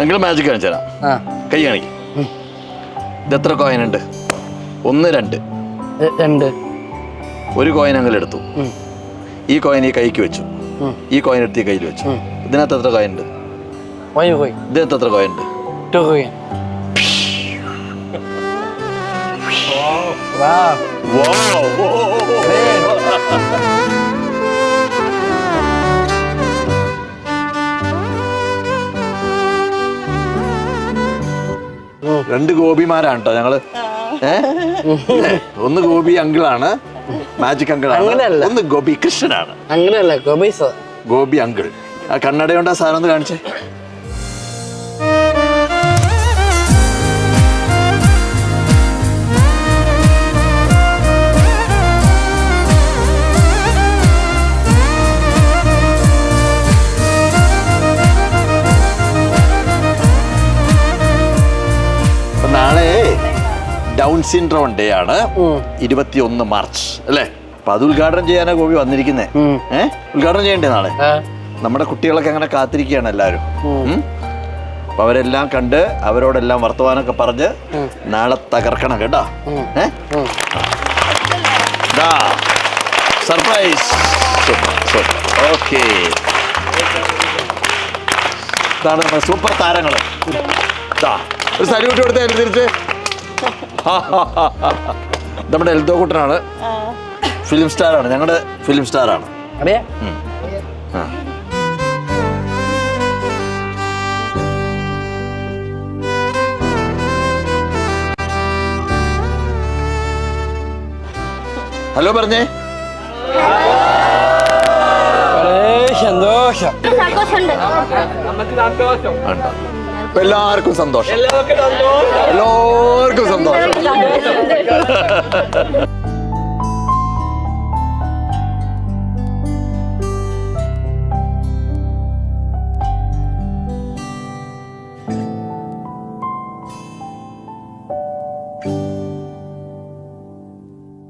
Uncle magic കാണിച്ചു തരാം. ആ. കൈ കാണിക്കും. ഇത് എത്ര കോയിൻ ഉണ്ട്? ഒന്ന് രണ്ട്. ര- രണ്ട്. ഒരു കോയിൻ അങ്ങനെ എടുത്തു. ഉം. ഈ കോയിൻ ഈ കൈക്ക് വെച്ചു. ഉം. ഈ കോയിൻ എടുത്ത് ഈ കയ്യിൽ വെച്ചു. ഉം. ഇതിനകത്ത് എത്ര കോയിൻ ഉണ്ട്? കോയിൻ ഇതിനകത്ത് എത്ര കോയിൻ ഉണ്ട്? Two വാ wow. രണ്ട് ഗോപിമാരാണ് കേട്ടോ ഞങ്ങൾ? ഒന്ന് ഗോപി അങ്കിളാണ് മാജിക് അങ്കിളാണ്. ഒന്ന് ഗോപി കൃഷ്ണനാണ്. അങ്ങനെയല്ല ഗോപി ഗോപി അങ്കിൾ. ആ കണ്ണടയുണ്ട് ആ സാധനം ഒന്ന് കാണിച്ചേ. ഡൗൺ സിൻഡ്രോം ഡേ ആണ്. ഇരുപത്തിയൊന്ന് മാർച്ച് അല്ലേ? അപ്പൊ അത് ഉദ്ഘാടനം ചെയ്യാനാ ഗോപി വന്നിരിക്കുന്നേ. ഏഹ് ഉദ്ഘാടനം ചെയ്യണ്ടേ നാളെ? നമ്മുടെ കുട്ടികളൊക്കെ അങ്ങനെ കാത്തിരിക്കുകയാണ് എല്ലാവരും. അപ്പൊ അവരെല്ലാം കണ്ട് അവരോടെല്ലാം വർത്തമാനമൊക്കെ പറഞ്ഞ് നാളെ തകർക്കണം കേട്ടോ. Surprise okay. സൂപ്പർ താരങ്ങൾ ഒരു സല്യൂട്ട് കൊടുത്തേ തിരിച്ച്. നമ്മുടെ എൽദോ കുട്ടനാണ്. ഫിലിം സ്റ്റാറാണ് ഞങ്ങളുടെ ഫിലിം സ്റ്റാറാണ് അതെയാ ആ. ഹലോ പറഞ്ഞേ. സന്തോഷം സന്തോഷമുണ്ട്. അപ്പൊ എല്ലാവർക്കും സന്തോഷം എല്ലാവർക്കും സന്തോഷം